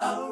Oh.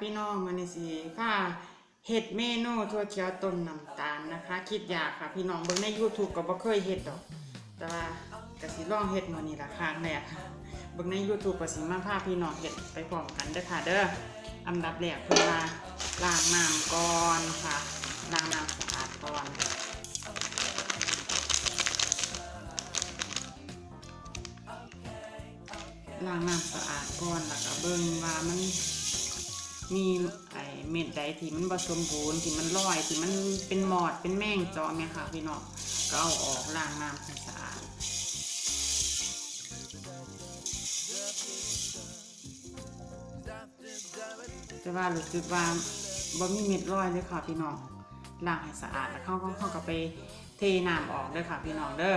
พี่น้องมันนี่สิค่ะเห็ดเมนูถั่วเขียวต้มน้ำตาลนะคะ คิดอยากค่ะ พี่น้องเบิ่งใน YouTube ก็บ่เคยเฮ็ดดอก แต่ว่าก็สิลองเฮ็ดมือนี้ละครั้งแรกค่ะเบิ่งใน YouTube ก็สิมาพาพี่น้องเฮ็ดไปพร้อมกันเด้อค่ะ เด้ออันดับแรกเพิ่นว่าล้างน้ำก่อนค่ะล้างน้ำสะอาดก่อนล้างน้ำสะอาดก่อนแล้วก็เบิ่งว่ามัน มีไอเม็ดใดที่มันผสมบูรณ์ที่มันลอยที่มันเป็นหมอดเป็นแมงจอมเนี่ยค่ะพี่น้องก็เอาออกล้างน้ำให้สะอาดแต่ว่ารู้สึกว่าบ่มีเม็ดลอยเลยค่ะพี่น้องล้างให้สะอาดแล้วเข้าเข้าก็ไปเทน้ำออกเลยค่ะพี่น้องเด้อ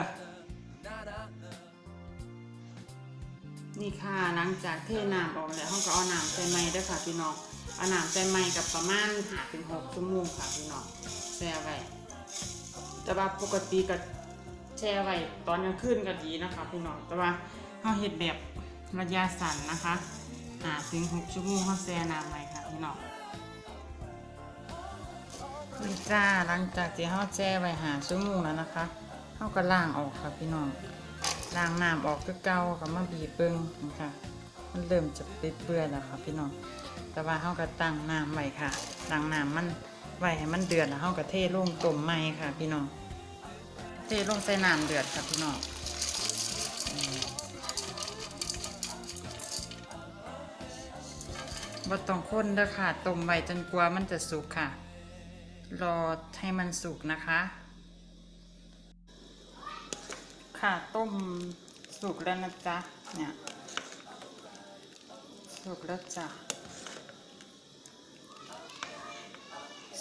นี่ค่ะหลังจากเทน้ำออกแล้วเขาก็เอาน้ำใส่ไม้ด้วยค่ะพี่น้อง เอาน้ำใส่ไม้กับประมาณหาถึงหกชั่วโมงค่ะพี่น้องแช่ไว้แต่ว่าปกติก็แช่ไว้ตอนกลางคืนก็ดีนะคะพี่น้องแต่ว่าเขาเห็ดแบบระยะสั้นนะคะหาถึงหกชั่วโมงเขาแช่น้ำไว้ค่ะพี่น้องนี่จ้าหลังจากที่เขาแช่ไว้หาชั่วโมงแล้วนะคะเขาก็ล้างออกค่ะพี่น้องล้างน้ำออกก็เก่าก็มาบีบเบิ้งนะคะ มันเริ่มจะเปื่อยแล้วค่ะพี่น้อง แต่ว่าเฮาก็ตั้งน้ำไว้ค่ะล้งน้ำมันไว้ให้มันเดือดแล้วเฮาก็เทลงต้มใหม่ค่ะ พี่น้อง เทลงใส่น้ำเดือดค่ะพี่น้องบ่ต้องคนเด้อค่ะต้มไว้จนกว่ามันจะสุกค่ะ รอให้มันสุกนะคะ ค่ะต้มสุกแล้วนะจ๊ะเนี่ย สุกแล้วจ้ะ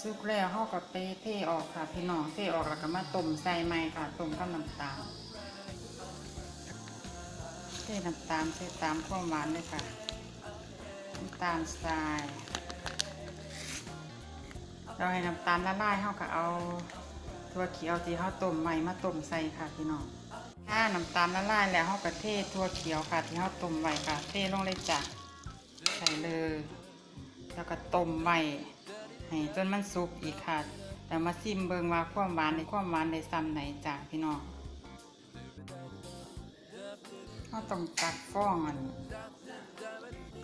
สุกแล้วเขากับไปเทออกค่ะ พี่น้องเทออกแล้วก็มาต้มใส่ไม้ค่ะต้มกับน้ำตาลเทน้ำตาลเทตามความหวานเลยค่ะน้ำตาลทรายเราให้น้ำตาลละลายเขาก็เอาถั่วเขียวที่เขาต้มใหม่มาต้มใส่ค่ะพี่น้องถ้าน้ำตาลละลายแล้วเราก็เททั่วเขียวค่ะที่เราต้มไว้ค่ะ เทลงเลยจ้ะ ใส่เลย แล้วก็ต้มไว้ให้จนมันสุกอีกค่ะแล้วมาซิมเบิงว่าความหวานในความหวานในซ้ำไหนจ้ะพี่น้องเราต้องตัดฟองอัน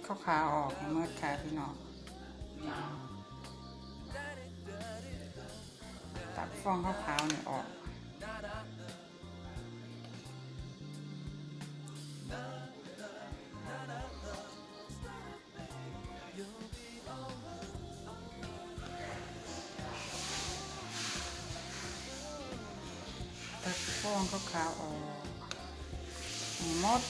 ข้าวขาออกให้หมดค่ะพี่น้องตัดฟองข้าวขาวนี่ออก องขาวๆออกหมด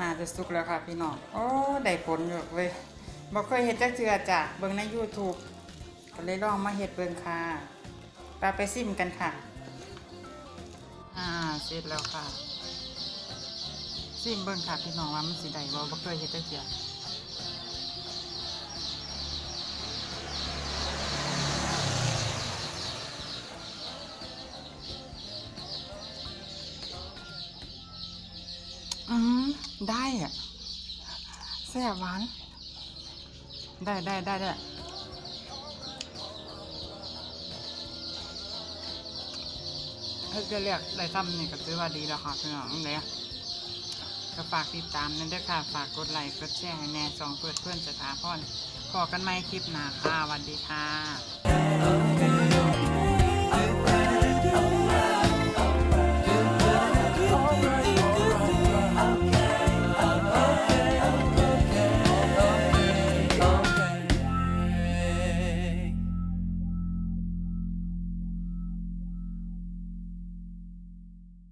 น่าจะสุกแล้วค่ะพี่น้อง โอ้ ได้ผลอยู่เว้ยบอกเคยเห็ดจักเจือจ้ะเบิ่งใน YouTube ก็เลยลองมาเห็ดเบิ่งค่ะไปไปซิมกันค่ะ อ่า เสร็จแล้วค่ะ ซิมเบิ่งค่ะพี่น้องว่ามันสิได้บ่บ่เคยเห็ดจักเจือ ได้อะแซ่บหวาน ได้ได้ได้ได้เฮ้ยจะเรียกได้ซ้ำนี่ก็ถือว่าดีแล้วค่ะพี่น้องเลยก็ฝากติดตามนั่นด้วยค่ะ ฝากกดไลค์ กดแชร์ให้แน่สองเพื่อนเพื่อนสถาพรพอกันไหมคลิปหน้าค่ะสวัสดีค่ะ Okay.